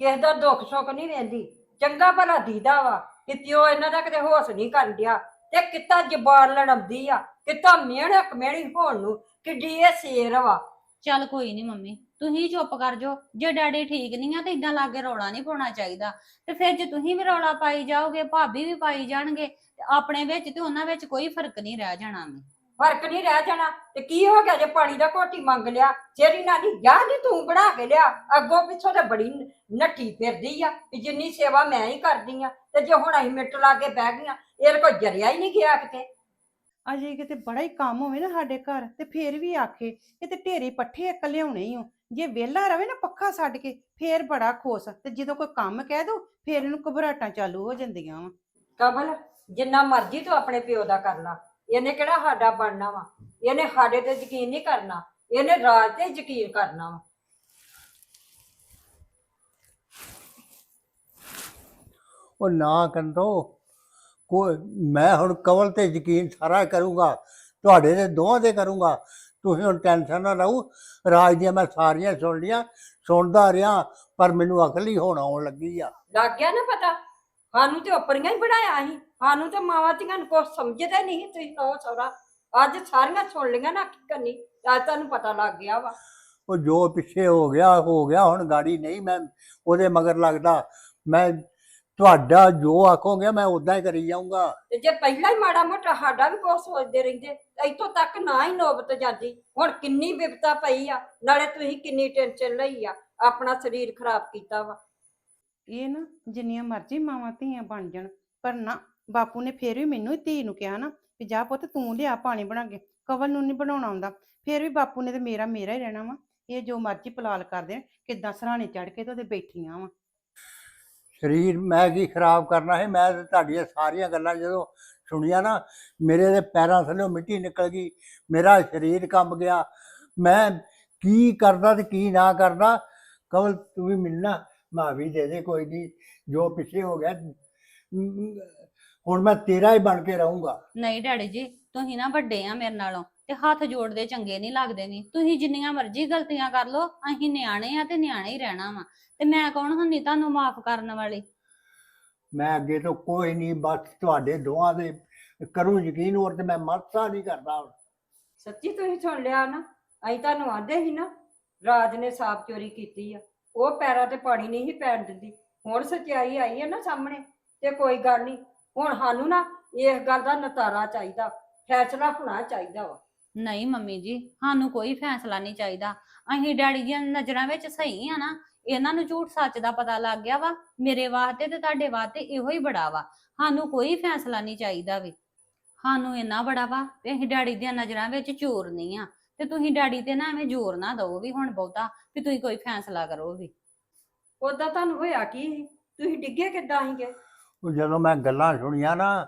ਕਿਸੇ ਦਾ ਦੁੱਖ ਸੁੱਖ ਨਹੀਂ ਰਹਿੰਦੀ ਚੰਗਾ ਭਲਾ ਦੀਦਾ ਵਾ ਕਿ ਪਿਓ ਇਹਨਾਂ ਦਾ ਕਿਤੇ ਹੋਸ਼ ਨਹੀਂ ਕਰਨ ਡਿਆ ਤੇ ਕਿੱਤਾ ਜ਼ਬਾਨ ਲੜਾਉਂਦੀ ਆ ਕਿੱਤਾ ਮਿਹਣ ਕਮੇੜੀ ਹੋਣ ਨੂੰ ਕਿੱਡੀ ਇਹ ਸ਼ੇਰ ਵਾ। ਚੱਲ ਕੋਈ ਨਹੀਂ ਮੰਮੀ ਤੁਸੀਂ ਚੁੱਪ ਕਰ ਜਾਓ। ਜੇ ਡੈਡੀ ਠੀਕ ਨਹੀਂ ਆ ਤੇ ਇਦਾਂ ਲਾਗੇ ਰੌਲਾ ਨਹੀਂ ਪਾਉਣਾ ਚਾਹੀਦਾ। ਤੇ ਫਿਰ ਜੇ ਤੁਸੀਂ ਵੀ ਰੌਲਾ ਪਾਈ ਜਾਓਗੇ ਭਾਬੀ ਵੀ ਪਾਈ ਜਾਣਗੇ ਤੇ ਆਪਣੇ ਵਿੱਚ ਤੇ ਉਹਨਾਂ ਵਿੱਚ ਕੋਈ ਫ਼ਰਕ ਨਹੀਂ ਰਹਿ ਜਾਣਾ ਮੈਂ ਫ਼ਰਕ ਨਹੀਂ ਰਹਿ ਜਾਣਾ। ਤੇ ਕੀ ਹੋ ਗਿਆ ਜੇ ਪਾਣੀ ਦਾ ਘੋਟੀ ਮੰਗ ਲਿਆ? ਤੇਰੀ ਨਾਨੀ ਜਾ ਨਹੀਂ ਤੂੰ ਬਣਾ ਕੇ ਲਿਆ ਅੱਗੋਂ ਪਿੱਛੋਂ ਤੇ ਬੜੀ ਨੱਠੀ ਫਿਰਦੀ ਆ ਵੀ ਜਿੰਨੀ ਸੇਵਾ ਮੈਂ ਹੀ ਕਰਦੀ ਆ। ਤੇ ਜੇ ਹੁਣ ਅਸੀਂ ਮਿੱਟ ਲਾ ਕੇ ਬਹਿ ਗਈਆਂ ਇਹਦੇ ਕੋਲ ਜਰਿਆ ਹੀ ਨਹੀਂ ਗਿਆ ਕਿਤੇ। ਅਜੇ ਕਿਤੇ ਬੜਾ ਹੀ ਕੰਮ ਹੋਵੇ ਨਾ ਸਾਡੇ ਘਰ ਤੇ ਫੇਰ ਵੀ ਆਖੇ ਕਿਤੇ ਢੇਰੀ ਪੱਠੇ ਇੱਕ ਲਿਆਉਣੇ ਹੀ ਹੋ ਜੇ ਵਿਹਲਾ ਰਵੇ ਨਾ ਪੱਖਾ ਛੱਡ ਕੇ ਫੇਰ ਬੜਾ ਖੁਸ਼ ਤੇ ਜਦੋਂ ਕੋਈ ਕੰਮ ਕਹਿ ਦੋ ਫੇਰ ਇਹਨੂੰ ਘਬਰਾਟਾਂ ਚਾਲੂ ਹੋ ਜਾਂਦੀਆਂ ਵਾ। ਕਮਲ ਜਿੰਨਾ ਮਰਜ਼ੀ ਤੂੰ ਆਪਣੇ ਪਿਓ ਦਾ ਕਰ ਲਾ। ਇਹਨੇ ਕਿਹੜਾ ਸਾਡਾ ਬਣਨਾ ਵਾ? ਇਹਨੇ ਸਾਡੇ ਤੇ ਯਕੀਨ ਨਹੀਂ ਕਰਨਾ। ਇਹਨੇ ਰਾਜ ਤੇ ਯਕੀਨ ਕਰਨਾ ਵਾ। ਉਹ ਨਾ ਕੰਦੋ। ਕੋਈ ਮੈਂ ਹੁਣ ਕਵਲ ਤੇ ਯਕੀਨ ਸਾਰਾ ਕਰੂੰਗਾ। ਤੁਹਾਡੇ ਦੇ ਦੋਵਾਂ ਤੇ ਕਰੂੰਗਾ। ਤੁਸੀਂ ਹੁਣ ਟੈਨਸ਼ਨ ਨਾ ਲਓ। ਰਾਜ ਦੀਆਂ ਮੈਂ ਸਾਰੀਆਂ ਸੁਣ ਲੀਆਂ ਸੁਣਦਾ ਰਿਹਾ ਪਰ ਮੈਨੂੰ ਅਕਲ ਹੀ ਹੁਣ ਆਉਣ ਲੱਗੀ ਆ। ਲੱਗ ਗਿਆ ਨਾ ਪਤਾ? ਸਾਨੂੰ ਤੇ ਉਪਰੀਆਂ ਹੀ ਬਣਾਇਆ ਸੀ। ਸਾਨੂੰ ਤੇ ਮਾਵਾਂ ਧੀਆਂ ਨੂੰ ਕੁਛ ਸਮਝਦੇ ਨਹੀਂ ਤੁਸੀਂ ਨੋ ਸੌਰਾ ਅੱਜ ਸਾਰੀਆਂ ਸੁਣ ਲਈਆਂ ਨਾ ਕੰਨੀ ਅੱਜ ਤੁਹਾਨੂੰ ਪਤਾ ਲੱਗ ਗਿਆ ਵਾ। ਉਹ ਜੋ ਪਿੱਛੇ ਹੋ ਗਿਆ ਹੋ ਗਿਆ ਹੁਣ ਗਾੜੀ ਨਹੀਂ ਮੈਂ ਉਹਦੇ ਮਗਰ ਲੱਗਦਾ। ਮੈਂ ਤੁਹਾਡਾ ਜੋ ਆਖੋਗੇ ਮੈਂ ਉਦਾਂ ਹੀ ਕਰੀ ਜਾਊਂਗਾ। ਤੇ ਜੇ ਪਹਿਲਾਂ ਹੀ ਮਾੜਾ ਮੋਟਾ ਸਾਡਾ ਵੀ ਕੁਛ ਸੋਚਦੇ ਰਹਿੰਦੇ ਇੱਥੋਂ ਤੱਕ ਨਾ ਹੀ ਨੋਬਤ ਜਾਂਦੀ। ਹੁਣ ਕਿੰਨੀ ਵਿਪਤਾ ਪਈ ਆ ਨਾਲੇ ਤੁਸੀਂ ਕਿੰਨੀ ਟੈਨਸ਼ਨ ਲਈ ਆ ਆਪਣਾ ਸਰੀਰ ਖਰਾਬ ਕੀਤਾ ਵਾ। ਇਹ ਨਾ ਜਿੰਨੀਆਂ ਮਰਜ਼ੀ ਮਾਵਾਂ ਧੀਆਂ ਬਣ ਜਾਣ ਪਰ ਨਾ ਬਾਪੂ ਨੇ ਫੇਰ ਵੀ ਮੈਨੂੰ ਹੀ ਧੀ ਨੂੰ ਕਿਹਾ ਨਾ ਵੀ ਜਾ ਪੁੱਤ ਤੂੰ ਲਿਆ ਪਾਣੀ ਬਣਾ ਕੇ, ਕਵਲ ਨੂੰ ਨਹੀਂ ਬਣਾਉਣਾ ਆਉਂਦਾ। ਫੇਰ ਵੀ ਬਾਪੂ ਨੇ ਤੇ ਮੇਰਾ ਮੇਰਾ ਹੀ ਰਹਿਣਾ ਵਾ, ਇਹ ਜੋ ਮਰਜ਼ੀ ਪਲਾਲ ਕਰਦੇ ਨੇ, ਕਿੱਦਾਂ ਸਰਾਣੇ ਚੜ ਕੇ ਤੇ ਉਹਦੇ ਬੈਠੀਆਂ ਵਾ। ਸਰੀਰ ਮੈਂ ਕੀ ਖਰਾਬ ਕਰਨਾ ਹੈ ਮੈਂ ਤਾਂ ਤੁਹਾਡੀਆਂ ਸਾਰੀਆਂ ਗੱਲਾਂ ਜਦੋਂ ਸੁਣੀਆਂ ਨਾ, ਮੇਰੇ ਦੇ ਪੈਰਾਂ ਥੱਲੇ ਮਿੱਟੀ ਨਿਕਲ ਗਈ, ਮੇਰਾ ਸਰੀਰ ਕੰਬ ਗਿਆ। ਮੈਂ ਕੀ ਕਰਦਾ ਤੇ ਕੀ ਨਾ ਕਰਦਾ, ਕਵਲ ਤੂੰ ਵੀ ਮਿਲਣਾ ਮੈਂ ਵੀ ਦੇ ਦੇ, ਕੋਈ ਨਹੀਂ ਜੋ ਪਿੱਛੇ ਹੋ ਗਿਆ ਹੁਣ ਮੈਂ ਤੇਰਾ ਹੀ ਬਣ ਕੇ ਰਹੂੰਗਾ। ਨਹੀਂ ਡੈਡੀ ਜੀ ਤੁਸੀਂ ਨਾ ਵੱਡੇ ਆ ਮੇਰੇ ਨਾਲੋਂ ਤੇ ਹੱਥ ਜੋੜਦੇ ਚੰਗੇ ਨਹੀਂ ਲੱਗਦੇ ਵੀ ਤੁਸੀਂ ਜਿੰਨੀਆਂ ਮਰਜ਼ੀ ਗਲਤੀਆਂ ਕਰ ਲਓ ਅਸੀਂ ਨਿਆਣੇ ਆ ਤੇ ਨਿਆਣੇ ਹੀ ਰਹਿਣਾ ਵਾ। ਤੇ ਮੈਂ ਕੌਣ ਹੁੰਨੀ ਤੁਹਾਨੂੰ ਮਾਫ ਕਰਨ ਵਾਲੀ? ਮੈਂ ਅੱਗੇ ਤੋਂ ਕੋਈ ਨਹੀਂ ਬਸ ਤੁਹਾਡੇ ਦੋਹਾਂ ਦੇ ਕਰੂੰ ਯਕੀਨ ਹੋਰ ਤੇ ਮੈਂ ਮਰਸਾ ਨਹੀਂ ਕਰਦਾ ਹੁਣ। ਸੱਚੀ ਤੁਸੀਂ ਸੁਣ ਲਿਆ ਨਾ ਅਸੀਂ ਤੁਹਾਨੂੰ ਆਂਦੇ ਸੀ ਨਾ ਰਾਜ ਨੇ ਸਾਫ਼ ਚੋਰੀ ਕੀਤੀ ਆ। ਉਹ ਪੈਰਾਂ ਤੇ ਪਾਣੀ ਨਹੀਂ ਸੀ ਪੈਣ ਦਿੰਦੀ। ਹੁਣ ਸਚਾਈ ਆਈ ਹੈ ਨਾ ਸਾਹਮਣੇ ਤੇ ਕੋਈ ਗੱਲ ਨਹੀਂ ਹੁਣ ਸਾਨੂੰ ਨਾ ਇਸ ਗੱਲ ਦਾ ਨਤਾਰਾ ਚਾਹੀਦਾ ਫੈਸਲਾ ਹੋਣਾ ਚਾਹੀਦਾ ਵਾ। ਨਹੀਂ ਮੰਮੀ ਜੀ ਸਾਨੂੰ ਕੋਈ ਫੈਸਲਾ ਨਹੀਂ ਚਾਹੀਦਾ। ਅਸੀਂ ਡੈਡੀ ਦੀਆਂ ਨਜ਼ਰਾਂ ਵਿੱਚ ਸਹੀ ਆ ਨਾ ਇਹਨਾਂ ਨੂੰ ਝੂਠ ਸੱਚ ਦਾ ਪਤਾ ਲੱਗ ਗਿਆ ਵਾ। ਮੇਰੇ ਵਾਸਤੇ ਤੇ ਤੁਹਾਡੇ ਵਾਸਤੇ ਇਹੋ ਹੀ ਬੜਾ ਵਾ। ਸਾਨੂੰ ਕੋਈ ਫੈਸਲਾ ਨਹੀਂ ਚਾਹੀਦਾ ਵੀ। ਸਾਨੂੰ ਇੰਨਾ ਬੜਾ ਵਾ ਤੇ ਅਸੀਂ ਡੈਡੀ ਦੀਆਂ ਨਜ਼ਰਾਂ ਵਿੱਚ ਚੋਰ ਨਹੀਂ ਆ। ਤੇ ਤੁਸੀਂ ਡੈਡੀ ਤੇ ਨਾ ਐਵੇਂ ਜ਼ੋਰ ਨਾ ਦਿਓ ਵੀ ਹੁਣ ਬਹੁਤਾ ਵੀ ਤੁਸੀਂ ਕੋਈ ਫੈਸਲਾ ਕਰੋ ਵੀ। ਉਦਾਂ ਤੁਹਾਨੂੰ ਹੋਇਆ ਕੀ ਸੀ? ਤੁਸੀਂ ਡਿੱਗੇ ਕਿੱਦਾਂ ਸੀਗੇ? ਉਹ ਜਦੋਂ ਮੈਂ ਗੱਲਾਂ ਸੁਣੀਆਂ ਨਾ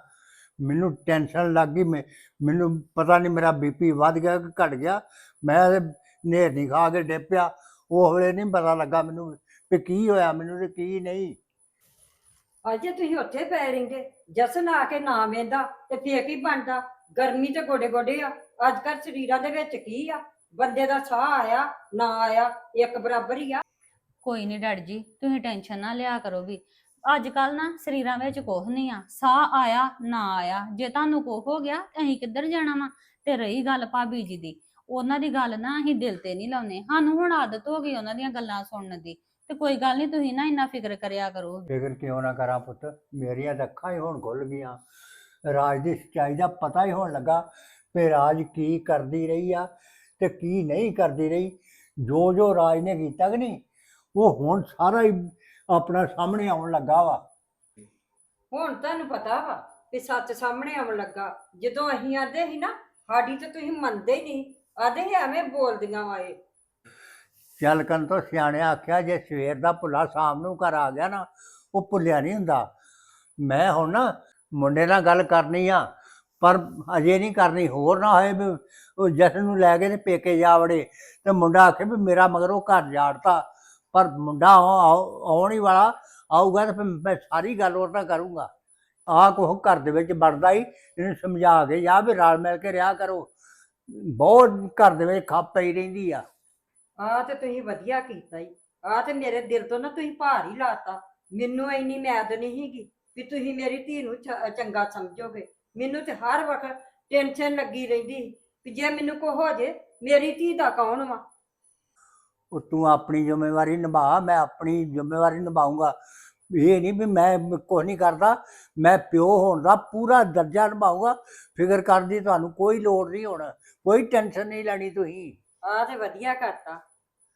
ਮੈਨੂੰ ਟੈਨਸ਼ਨ ਲੱਗ ਗਈ ਮੈਂ ਮੈਨੂੰ ਪਤਾ ਨਹੀਂ ਮੇਰਾ ਬੀਪੀ ਵੱਧ ਗਿਆ ਕਿ ਘਟ ਗਿਆ। ਮੈਂ ਨੇਰ ਨਹੀਂ ਖਾ ਕੇ ਡਿੱਪਿਆ। ਉਹ ਵੇਲੇ ਨਹੀਂ ਪਤਾ ਲੱਗਾ ਮੈਨੂੰ ਵੀ ਕੀ ਹੋਇਆ ਮੈਨੂੰ ਤੇ ਕੀ ਨਹੀਂ। ਅਜੇ ਤੁਸੀਂ ਉੱਥੇ ਪੈ ਰਹਿੰਦੇ ਜਸਨ ਆ ਕੇ ਨਾ ਵੇਂਦਾ ਤੇ ਫੇਰ ਕੀ ਬਣਦਾ? ਗਰਮੀ ਤੇ ਗੋਡੇ ਗੋਡੇ ਆ। ਅੱਜ ਕੱਲ ਸਰੀਰਾਂ ਦੇ ਵਿੱਚ ਕੀ ਆ? ਬੰਦੇ ਦਾ ਸਾਹ ਆਇਆ ਨਾ ਆਇਆ ਇੱਕ ਬਰਾਬਰ ਹੀ ਆ। ਕੋਈ ਨਹੀਂ ਡੈਡੀ ਜੀ ਤੁਸੀਂ ਟੈਨਸ਼ਨ ਨਾ ਲਿਆ ਕਰੋ ਵੀ। ਅੱਜ ਕੱਲ ਨਾ ਸਰੀਰਾਂ ਵਿੱਚ ਕੁਝ ਨਹੀਂ ਆ। ਸਾਹ ਆਇਆ, ਨਾ ਆਇਆ। ਜੇ ਤੁਹਾਨੂੰ ਕੁਝ ਹੋ ਗਿਆ ਅਸੀਂ ਕਿੱਧਰ ਜਾਣਾ ਵਾ? ਤੇ ਰਹੀ ਗੱਲ ਭਾਬੀ ਜੀ ਦੀ। ਉਹਨਾਂ ਦੀ ਗੱਲ ਨਾ ਅਸੀਂ ਦਿਲ ਤੇ ਨਹੀਂ ਲਾਉਨੇ ਸਾਨੂੰ ਹੁਣ ਆਦਤ ਹੋ ਗਈ ਉਹਨਾਂ ਦੀਆਂ ਗੱਲਾਂ ਸੁਣਨ ਦੀ। ਤੇ ਕੋਈ ਗੱਲ ਨਹੀਂ, ਤੁਸੀਂ ਨਾ ਇੰਨਾ ਫਿਕਰ ਕਰਿਆ ਕਰੋ। ਫਿਕਰ ਕਿਉਂ ਨਾ ਕਰਾਂ ਪੁੱਤ? ਮੇਰੀਆਂ ਤਾਂ ਅੱਖਾਂ ਹੀ ਹੁਣ ਖੁੱਲ ਗਈਆਂ। ਰਾਜ ਦੀ ਸੱਚਾਈ ਦਾ ਪਤਾ ਹੀ ਹੋਣ ਲੱਗਾ ਵੀ ਰਾਜ ਕੀ ਕਰਦੀ ਰਹੀ ਆ ਤੇ ਕੀ ਨਹੀਂ ਕਰਦੀ ਰਹੀ। ਜੋ ਜੋ ਰਾਜ ਨੇ ਕੀਤਾ ਕਿ ਨਹੀਂ, ਉਹ ਹੁਣ ਸਾਰਾ ਹੀ ਆਪਣਾ ਸਾਹਮਣੇ ਆਉਣ ਲੱਗਾ ਵਾ। ਹੁਣ ਤੁਹਾਨੂੰ ਪਤਾ ਵਾ ਕਿ ਸੱਚ ਸਾਹਮਣੇ ਆਉਣ ਲੱਗਾ। ਜਦੋਂ ਅਸੀਂ ਆਂਦੇ ਸੀ ਨਾ ਸਾਡੀ ਤੇ ਤੁਸੀਂ ਮੰਨਦੇ ਹੀ ਨਹੀਂ। ਆਦੇ ਐਵੇਂ ਬੋਲਦੀਆਂ ਵਾ ਇਹ। ਚੱਲ ਕੰਨ ਤੋਂ ਸਿਆਣੇ ਆਖਿਆ ਜੇ ਸਵੇਰ ਦਾ ਭੁੱਲਾ ਸ਼ਾਮ ਨੂੰ ਘਰ ਆ ਗਿਆ ਨਾ ਉਹ ਭੁੱਲਿਆ ਨਹੀਂ ਹੁੰਦਾ। ਮੈਂ ਹੁਣ ਨਾ ਮੁੰਡੇ ਨਾਲ ਗੱਲ ਕਰਨੀ ਆ ਪਰ ਅਜੇ ਨਹੀਂ ਕਰਨੀ। ਹੋਰ ਨਾ ਹੋਏ ਵੀ ਉਹ ਜਸ਼ਨ ਨੂੰ ਲੈ ਕੇ ਤੇ ਪੇਕੇ ਜਾ ਵੜੇ। ਤੇ ਮੁੰਡਾ ਆਖੇ ਵੀ ਮੇਰਾ ਮਗਰ ਉਹ ਘਰ ਜਾੜਤਾ। ਪਰ ਮੁੰਡਾ ਆਉ- ਆਉਣ ਹੀ ਵਾਲਾ ਆਊਗਾ ਤੇ ਫਿਰ ਮੈਂ ਸਾਰੀ ਗੱਲ ਉਹਦੇ ਨਾਲ ਕਰੂੰਗਾ। ਆ ਕੋ ਘਰ ਦੇ ਵਿੱਚ ਵੜਦਾ ਹੀ, ਇਹਨੂੰ ਸਮਝਾ ਕੇ ਜਾ ਵੀ ਰਲ ਮਿਲ ਕੇ ਰਿਹਾ ਕਰੋ। ਬਹੁਤ ਘਰ ਦੇ ਵਿੱਚ ਖੱਪ ਪਈ ਰਹਿੰਦੀ ਆ। ਆ ਤੇ ਤੁਸੀਂ ਵਧੀਆ ਕੀਤਾ ਈ। ਆ ਤੇ ਮੇਰੇ ਦਿਲ ਤੋਂ ਨਾ ਤੁਸੀਂ ਭਾਰ ਹੀ ਲਾਤਾ। ਮੈਨੂੰ ਇੰਨੀ ਮੈਦ ਨਹੀਂ ਹੈਗੀ ਵੀ ਤੁਸੀਂ ਮੇਰੀ ਧੀ ਨੂੰ ਚ- ਚੰਗਾ ਸਮਝੋਗੇ। ਮੈਨੂੰ ਤੇ ਹਰ ਵਕਤ ਟੈਨਸ਼ਨ ਲੱਗੀ ਰਹਿੰਦੀ ਵੀ ਜੇ ਮੈਨੂੰ ਕੋ ਹੋ ਜੇ, ਮੇਰੀ ਧੀ ਦਾ ਕੌਣ ਵਾ? ਉਹ ਤੂੰ ਆਪਣੀ ਜ਼ਿੰਮੇਵਾਰੀ ਨਿਭਾ, ਮੈਂ ਆਪਣੀ ਜ਼ਿੰਮੇਵਾਰੀ ਨਿਭਾਉਂਗਾ ਇਹ ਨਹੀਂ ਵੀ ਮੈਂ ਕੁਛ ਨਹੀਂ ਕਰਦਾ, ਮੈਂ ਪਿਓ ਹੋਣ ਦਾ ਪੂਰਾ ਦਰਜਾ ਨਿਭਾਉਂਗਾ ਫਿਕਰ ਕਰਨ ਦੀ, ਤੁਹਾਨੂੰ ਕੋਈ ਲੋੜ ਨਹੀਂ ਹੋਣਾ, ਕੋਈ ਟੈਨਸ਼ਨ ਨਹੀਂ ਲੈਣੀ ਤੁਸੀਂ। ਆ ਤੇ ਵਧੀਆ ਕਰਤਾ।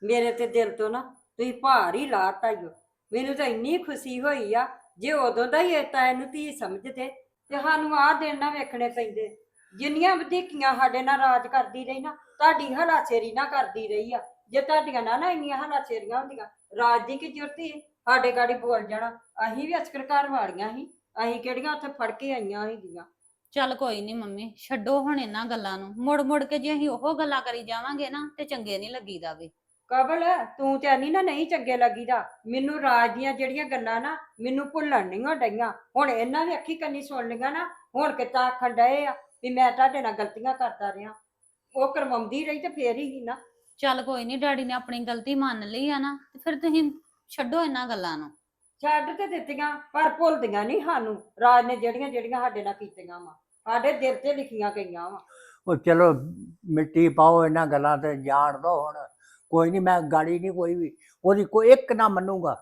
ਮੇਰੇ ਤੇ ਦਿਲ ਤੋਂ ਨਾ ਤੁਸੀਂ ਭਾਰ ਹੀ ਲਾਤਾ ਈ ਓ। ਮੈਨੂੰ ਤਾਂ ਇੰਨੀ ਖੁਸ਼ੀ ਹੋਈ ਆ, ਜੇ ਉਦੋਂ ਦਾ ਹੀ ਇਹ ਤਾਂ ਇਹਨੂੰ ਧੀ ਸਮਝਦੇ, ਤੇ ਸਾਨੂੰ ਆਹ ਦਿਨ ਨਾ ਵੇਖਣੇ ਪੈਂਦੇ। ਜਿੰਨੀਆਂ ਵਧੀਕੀਆਂ ਸਾਡੇ ਨਾਲ ਰਾਜ ਕਰਦੀ ਰਹੀ ਨਾ, ਤੁਹਾਡੀ ਹਲਾਸ਼ੇਰੀ ਨਾ ਕਰਦੀ ਰਹੀ ਆ। ਜੇ ਤੁਹਾਡੀਆਂ ਨਾ ਨਾ ਇੰਨੀਆਂ ਹਲਾਸ਼ੇਰੀਆਂ ਹੁੰਦੀਆਂ ਰਾਜ ਦੀ ਕੀ ਜ਼ਰੂਰਤ ਸੀ ਸਾਡੇ ਗਾੜੀ ਬੋਲ ਜਾਣਾ। ਅਸੀਂ ਵੀ ਅਸਕਰ ਘਰ ਵਾਲੀਆਂ ਸੀ। ਅਸੀਂ ਕਿਹੜੀਆਂ ਉੱਥੇ ਫੜ ਕੇ ਆਈਆਂ ਸੀਗੀਆਂ? ਚੱਲ ਕੋਈ ਨਹੀਂ ਮੰਮੀ ਛੱਡੋ ਹੁਣ ਇਹਨਾਂ ਗੱਲਾਂ ਨੂੰ। ਮੁੜ ਮੁੜ ਕੇ ਜੇ ਅਸੀਂ ਉਹ ਗੱਲਾਂ ਕਰੀ ਜਾਵਾਂਗੇ ਨਾ ਤੇ ਚੰਗੇ ਨਹੀਂ ਲੱਗੀਦਾ ਵੀ। ਕਬਲ ਤੂੰ ਤੇ ਨਹੀਂ ਨਾ ਨਹੀਂ ਚੰਗੇ ਲੱਗੀਦਾ। ਮੈਨੂੰ ਰਾਜ ਦੀਆਂ ਜਿਹੜੀਆਂ ਗੱਲਾਂ ਨਾ ਮੈਨੂੰ ਭੁੱਲਣ ਨਹੀਂ ਹੋ ਡਈਆਂ। ਹੁਣ ਇਹਨਾਂ ਵੀ ਅੱਖੀ ਕੰਨੀ ਸੁਣ ਲਈਆਂ ਨਾ ਹੁਣ ਕਿਤਾ ਆਖਣ ਡਏ ਆ ਵੀ ਮੈਂ ਤੁਹਾਡੇ ਨਾਲ ਗਲਤੀਆਂ ਕਰਦਾ ਰਿਹਾ। ਉਹ ਕਰਵਾਉਂਦੀ ਰਹੀ ਤੇ ਫੇਰ ਹੀ ਸੀ ਨਾ। ਚੱਲ ਕੋਈ ਨਹੀਂ ਡੈਡੀ ਨੇ ਆਪਣੀ ਗਲਤੀ ਮੰਨ ਲਈ ਆ ਨਾ ਤੇ ਫਿਰ ਤੁਸੀਂ ਛੱਡੋ ਇਹਨਾਂ ਗੱਲਾਂ ਨੂੰ। ਛੱਡ ਤੇ ਦਿੱਤੀਆਂ ਪਰ ਭੁੱਲਦੀਆਂ ਨਹੀਂ ਸਾਨੂੰ। ਰਾਜ ਨੇ ਜਿਹੜੀਆਂ ਜਿਹੜੀਆਂ ਸਾਡੇ ਨਾਲ ਕੀਤੀਆਂ ਵਾ ਸਾਡੇ ਦਿਲ ਤੇ ਲਿਖੀਆਂ ਗਈਆਂ ਵਾ। ਉਹ ਚਲੋ ਮਿੱਟੀ ਪਾਓ ਇਹਨਾਂ ਗੱਲਾਂ ਤੇ ਜਾਣ ਦੋ ਹੁਣ। ਕੋਈ ਨਹੀਂ ਮੈਂ ਗਾੜੀ ਨਹੀਂ ਕੋਈ ਵੀ ਉਹਦੀ ਕੋਈ ਇੱਕ ਨਾ ਮੰਨੂਗਾ।